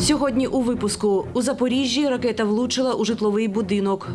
Сьогодні у випуску у Запоріжжі ракета влучила у житловий будинок.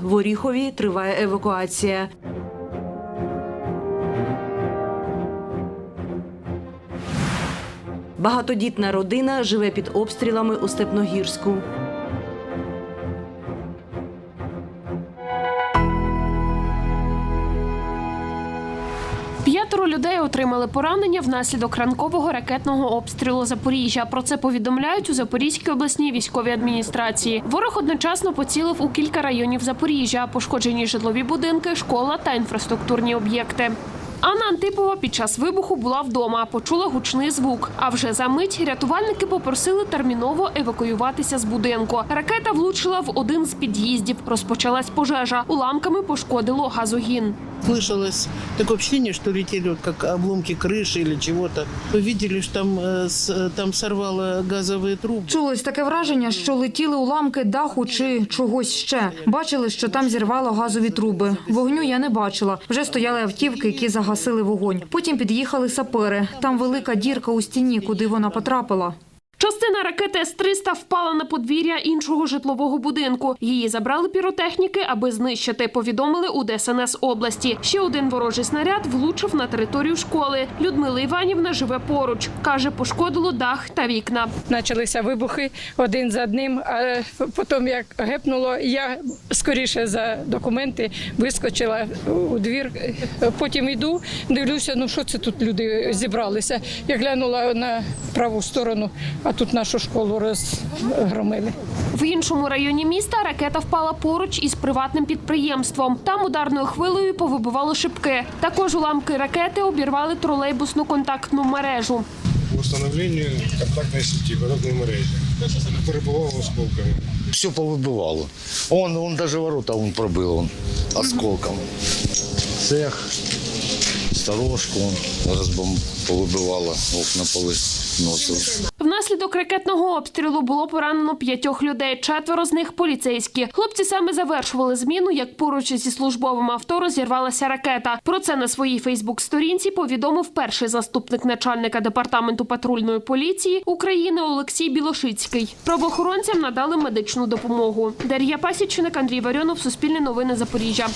В Оріхові триває евакуація. Багатодітна родина живе під обстрілами у Степногірську. Отримали поранення внаслідок ранкового ракетного обстрілу Запоріжжя. Про це повідомляють у Запорізькій обласній військовій адміністрації. Ворог одночасно поцілив у кілька районів Запоріжжя, пошкоджені житлові будинки, школа та інфраструктурні об'єкти. Анна Антипова під час вибуху була вдома, почула гучний звук. А вже за мить рятувальники попросили терміново евакуюватися з будинку. Ракета влучила в один з під'їздів. Розпочалась пожежа. Уламками пошкодило газогін. Слышалось такое ощущение, что летели вот как обломки крыши или чего-то. Мы видели, что там, э, с- там сорвало газовые трубы. Чулось таке враження, що летіли уламки даху чи чогось ще. Бачили, що там зірвало газові труби. Вогню я не бачила. Вже стояли автівки, які загасили вогонь. Потім під'їхали сапери. Там велика дірка у стіні, куди вона потрапила. Частина ракети С-300 впала на подвір'я іншого житлового будинку. Її забрали піротехніки, аби знищити. Повідомили у ДСНС області. Ще один ворожий снаряд влучив на територію школи. Людмила Іванівна живе поруч. каже, пошкодило дах та вікна. Почалися вибухи один за одним. А потім як гепнуло, я скоріше за документи вискочила у двір. Потім йду, дивлюся, ну що це тут люди зібралися. Я глянула на праву сторону, а тут нашу школу розгромили. В іншому районі міста ракета впала поруч із приватним підприємством. Там ударною хвилею повибивало шибки. Також уламки ракети обірвали тролейбусну контактну мережу. Установлення контактної сеті водопної мережі. Перебував осколками. Все повыбивало. Он, он даже ворота он пробил он осколком. Цех, сторожку он разбом повыбивало, окна повыносило. Внаслідок ракетного обстрілу було поранено п'ятьох людей. Четверо з них поліцейські. Хлопці саме завершували зміну, як поруч зі службовим авто розірвалася ракета. Про це на своїй Фейсбук-сторінці повідомив перший заступник начальника департаменту патрульної поліції України Олексій Білошицький. Правоохоронцям надали медичну допомогу. Дар'я Пасічник, Андрій Варіонов, Суспільне новини Запоріжжя.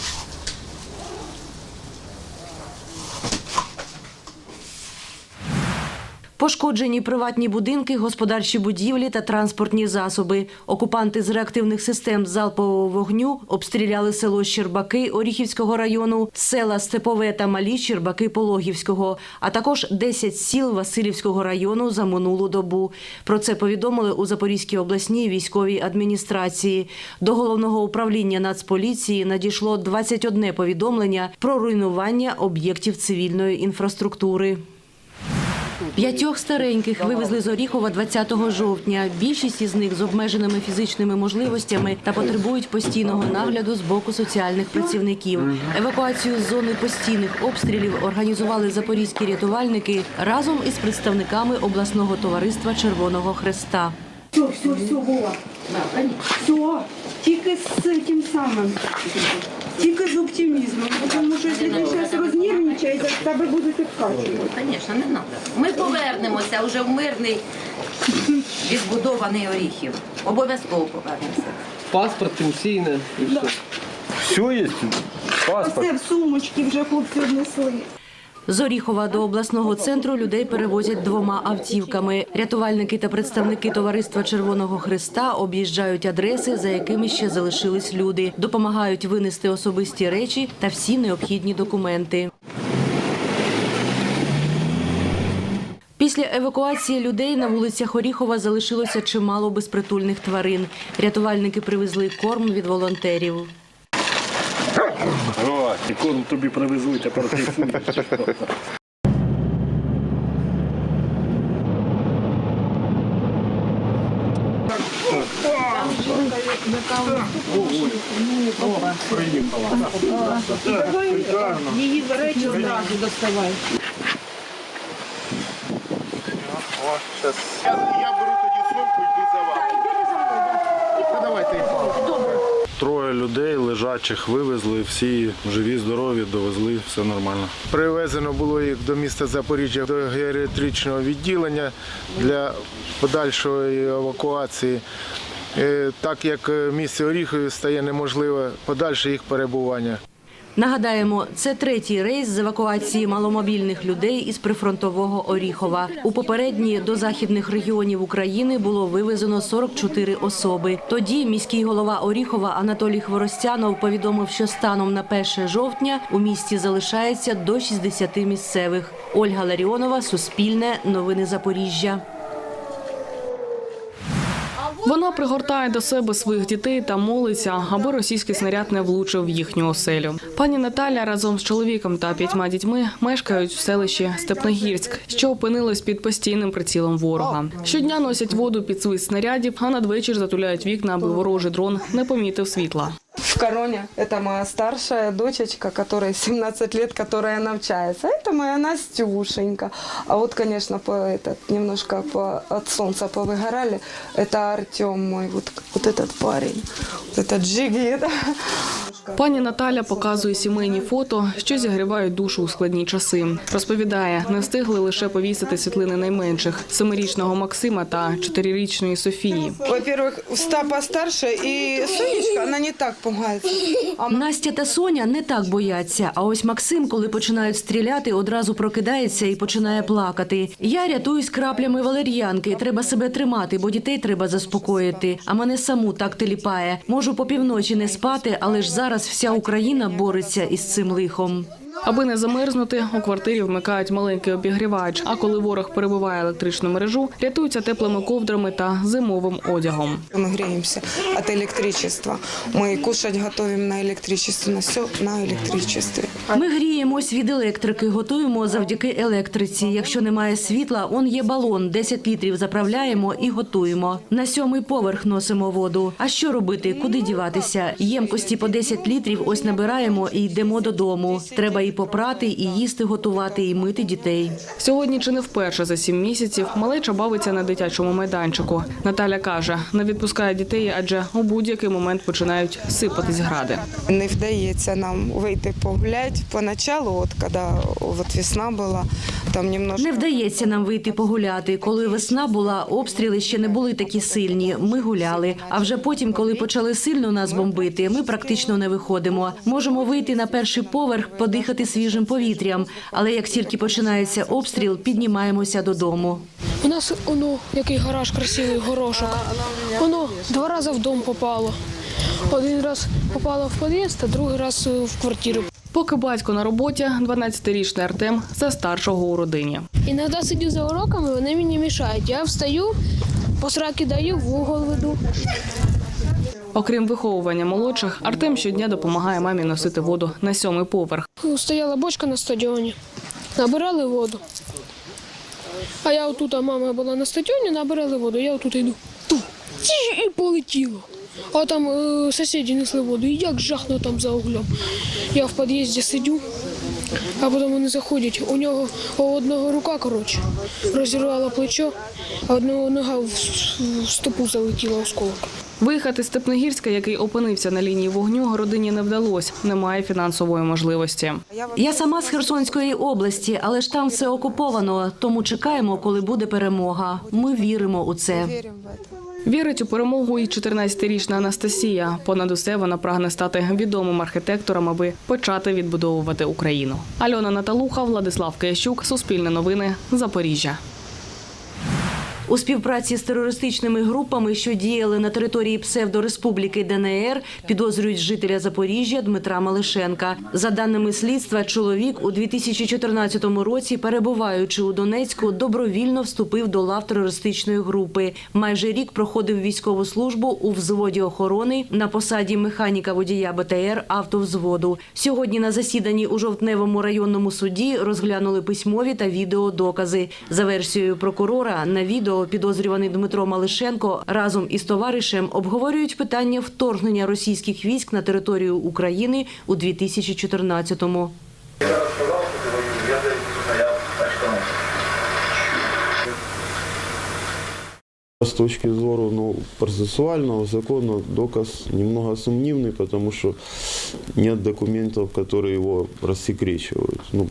Пошкоджені приватні будинки, господарчі будівлі та транспортні засоби. Окупанти з реактивних систем залпового вогню обстріляли село Щербаки Оріхівського району, села Степове та Малі Щербаки Пологівського, а також 10 сіл Васильівського району за минулу добу. Про це повідомили у Запорізькій обласній військовій адміністрації. До головного управління Нацполіції надійшло 21 повідомлення про руйнування об'єктів цивільної інфраструктури. П'ятьох стареньких вивезли з Оріхова 20 жовтня. Більшість із них з обмеженими фізичними можливостями та потребують постійного нагляду з боку соціальних працівників. Евакуацію з зони постійних обстрілів організували запорізькі рятувальники разом із представниками обласного товариства Червоного Хреста. Все, все, все, Вова. Все. Тільки з цим самим. Тільки з оптимізмом. Тому що якщо ти зараз рознервничаєш, тебе будуть відкачувати. Звісно, не треба. Ми повернемося вже в мирний відбудований оріхів. Обов'язково повернемося. Паспорт, пенсійне і все. Все є? Паспорт. Оце в сумочки вже хлопці однесли. З Оріхова до обласного центру людей перевозять двома автівками. Рятувальники та представники товариства Червоного Христа об'їжджають адреси, за якими ще залишились люди, допомагають винести особисті речі та всі необхідні документи. Після евакуації людей на вулицях Оріхова залишилося чимало безпритульних тварин. Рятувальники привезли корм від волонтерів. О, і корм тобі привезуть, а протестуєш. Її речі одразу доставай. Я беру тоді сумку, йду за вами. Троє людей лежачих вивезли, всі живі, здорові, довезли, все нормально. Привезено було їх до міста Запоріжжя до геріатричного відділення для подальшої евакуації. Е, Так як е, в місті Оріхові стає неможливе подальше їх перебування. Нагадаємо, це третій рейс з евакуації маломобільних людей із прифронтового Оріхова. У попередні до західних регіонів України було вивезено 44 особи. Тоді міський голова Оріхова Анатолій Хворостянов повідомив, що станом на 1 жовтня у місті залишається до 60 місцевих. Ольга Ларіонова, Суспільне, Новини Запоріжжя. Вона пригортає до себе своїх дітей та молиться, аби російський снаряд не влучив в їхню оселю. Пані Наталя разом з чоловіком та п'ятьма дітьми мешкають в селищі Степногірськ, що опинилось під постійним прицілом ворога. Щодня носять воду під свист снарядів, а надвечір затуляють вікна, аби ворожий дрон не помітив світла. В Короне это моя старшая дочечка, которой 17 лет, которая навчается. Это моя Настюшенька. А вот, конечно, по этот, немножко по, от солнца повыгорали. Это Артем мой, вот, вот этот парень. Вот этот джигит. Пані Наталя показує сімейні фото, що зігрівають душу у складні часи. Розповідає, не встигли лише повісити світлини найменших семирічного Максима та чотирирічної Софії. Во-первых, Ста постарше и Сонечка, она не так пугается. А Настя та Соня не так бояться. А ось Максим, коли починають стріляти, одразу прокидається і починає плакати. Я рятуюсь краплями валер'янки. Треба себе тримати, бо дітей треба заспокоїти. А мене саму так теліпає. Можу по півночі не спати, але ж зараз вся Україна бореться із цим лихом. Аби не замерзнути, у квартирі вмикають маленький обігрівач. А коли ворог перебиває електричну мережу, рятуються теплими ковдрами та зимовим одягом. Мы греемся от электричества. Мы кушать готовим на электричестве, на все на электричестве. Ми гріємось від електрики, готуємо завдяки електриці. Якщо немає світла, он є балон, 10 літрів заправляємо і готуємо. На сьомий поверх носимо воду. А що робити? Куди діватися? Ємкості по 10 літрів ось набираємо і йдемо додому. Треба і попрати, і їсти готувати, і мити дітей. Сьогодні чи не вперше за сім місяців малеча бавиться на дитячому майданчику. Наталя каже, не відпускає дітей, адже у будь-який момент починають сипатись гради. Не вдається нам вийти погулять. Поначалу, от коли от весна була, там немножко... Не вдається нам вийти погуляти. Коли весна була, обстріли ще не були такі сильні. Ми гуляли. А вже потім, коли почали сильно нас бомбити, ми практично не виходимо. Можемо вийти на перший поверх, подихати свіжим повітрям. Але як тільки починається обстріл, піднімаємося додому. У нас воно, який гараж красивий, горошок. Воно два рази в дом попало. Один раз попало в під'їзд, а другий раз е, в квартиру. Поки батько на роботі, 12-річний Артем за старшого у родині. Іноді сидю за уроками, вони мені мішають. Я встаю, посраки даю, в угол веду. Окрім виховування молодших, Артем щодня допомагає мамі носити воду на сьомий поверх. Стояла бочка на стадіоні, набирали воду. А я отут, а мама була на стадіоні, набирали воду, я отут йду. І полетіло. А там е, сусіди несли воду, і як жахну там за углем. Я в під'їзді сидю, а потім вони заходять. У нього у одного рука, коротше, розірвала плечо, а одного нога в, в стопу залетіла осколок. Виїхати з Степногірська, який опинився на лінії вогню, родині не вдалося. Немає фінансової можливості. Я сама з Херсонської області, але ж там все окуповано. Тому чекаємо, коли буде перемога. Ми віримо у це. Вірить у перемогу і 14-річна Анастасія. Понад усе вона прагне стати відомим архітектором, аби почати відбудовувати Україну. Альона Наталуха, Владислав Киящук, Суспільне новини, Запоріжжя. У співпраці з терористичними групами, що діяли на території псевдореспубліки ДНР, підозрюють жителя Запоріжжя Дмитра Малишенка. За даними слідства, чоловік у 2014 році, перебуваючи у Донецьку, добровільно вступив до лав терористичної групи. Майже рік проходив військову службу у взводі охорони на посаді механіка водія БТР автовзводу. Сьогодні на засіданні у жовтневому районному суді розглянули письмові та відеодокази. За версією прокурора, на відео підозрюваний Дмитро Малишенко разом із товаришем обговорюють питання вторгнення російських військ на територію України у 2014-му. С точки зору ну, процессуального закона доказ немного сомнительный, потому что нет документов, которые его рассекречивают. Ну,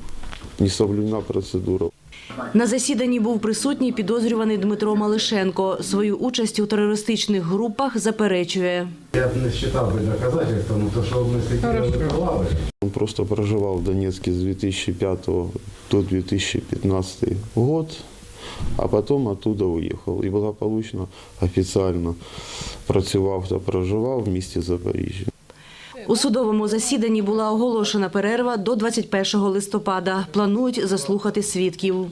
не соблюдена процедура. На засіданні був присутній підозрюваний Дмитро Малишенко. Свою участь у терористичних групах заперечує. Я б не считав би доказательством, то що ми слідкували. Он просто проживал в Донецке с 2005 до 2015 год, а потом оттуда уехал. И благополучно, официально працював та проживав в місті Запоріжжя. У судовому засіданні була оголошена перерва до 21 листопада. Планують заслухати свідків.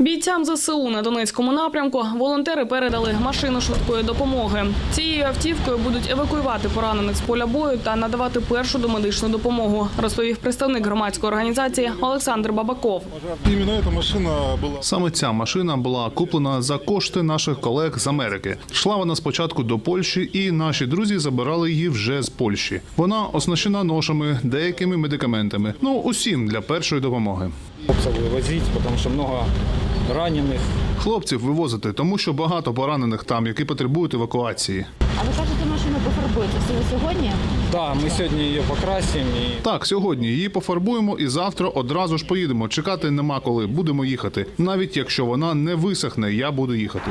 Бійцям ЗСУ на Донецькому напрямку волонтери передали машину швидкої допомоги. Цією автівкою будуть евакуювати поранених з поля бою та надавати першу домедичну допомогу, розповів представник громадської організації Олександр Бабаков. Саме ця машина була куплена за кошти наших колег з Америки. Йшла вона спочатку до Польщі, і наші друзі забирали її вже з Польщі. Вона оснащена ношами, деякими медикаментами. Ну усім для першої допомоги. Хлопців вивозити, тому що багато ранених. Хлопців вивозити, тому що багато поранених там, які потребують евакуації. А ви кажете, машину пофарбується саме сьогодні? Так, ми сьогодні її покрасимо і Так, сьогодні її пофарбуємо і завтра одразу ж поїдемо. Чекати нема коли. Будемо їхати. Навіть якщо вона не висохне, я буду їхати.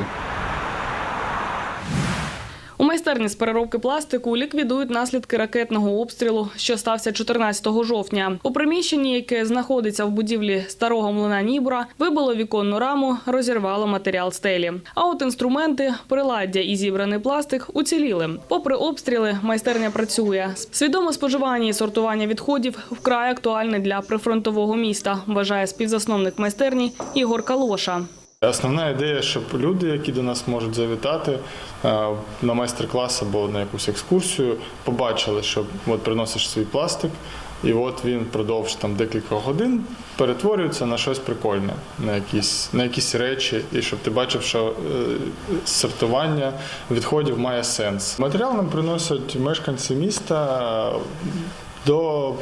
Майстерні з переробки пластику ліквідують наслідки ракетного обстрілу, що стався 14 жовтня. У приміщенні, яке знаходиться в будівлі старого млина Нібра, вибило віконну раму, розірвало матеріал стелі. А от інструменти, приладдя і зібраний пластик уціліли. Попри обстріли, майстерня працює. Свідоме споживання і сортування відходів вкрай актуальне для прифронтового міста, вважає співзасновник майстерні Ігор Калоша. Основна ідея, щоб люди, які до нас можуть завітати е, на майстер-клас або на якусь екскурсію, побачили, що от приносиш свій пластик, і от він впродовж там декілька годин перетворюється на щось прикольне, на якісь, на якісь речі, і щоб ти бачив, що е, сортування відходів має сенс. Матеріал нам приносять мешканці міста. До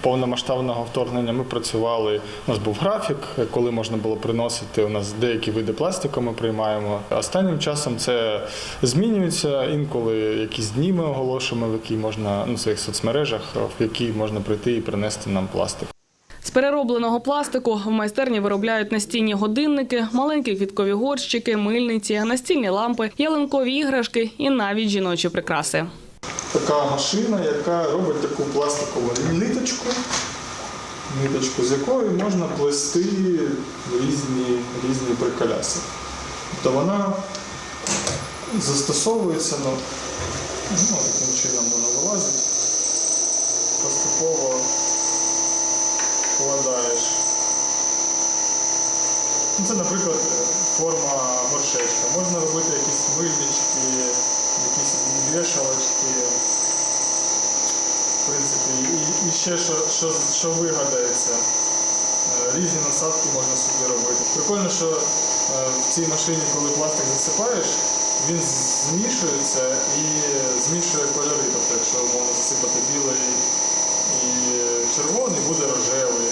повномасштабного вторгнення ми працювали. У нас був графік, коли можна було приносити. У нас деякі види пластику ми приймаємо. Останнім часом це змінюється. Інколи якісь дні ми оголошуємо, в які можна ну, в своїх соцмережах, в які можна прийти і принести нам пластик. З переробленого пластику в майстерні виробляють настінні годинники, маленькі квіткові горщики, мильниці, настільні лампи, ялинкові іграшки і навіть жіночі прикраси. Така машина, яка робить таку пластикову ниточку, ниточку, з якої можна плести різні, різні приколяси. Тобто вона застосовується, ну, ну, таким чином вона вилазить, поступово вкладаєш. Ну, Це, наприклад, форма горшечка. Можна робити якісь мильнички, якісь вішалочки. В принципі, і, і ще що, що, що вигадається. Е, Різні насадки можна собі робити. Прикольно, що е, в цій машині, коли пластик засипаєш, він змішується і змішує кольори. Тобто, якщо можна засипати білий і червоний, буде рожевий.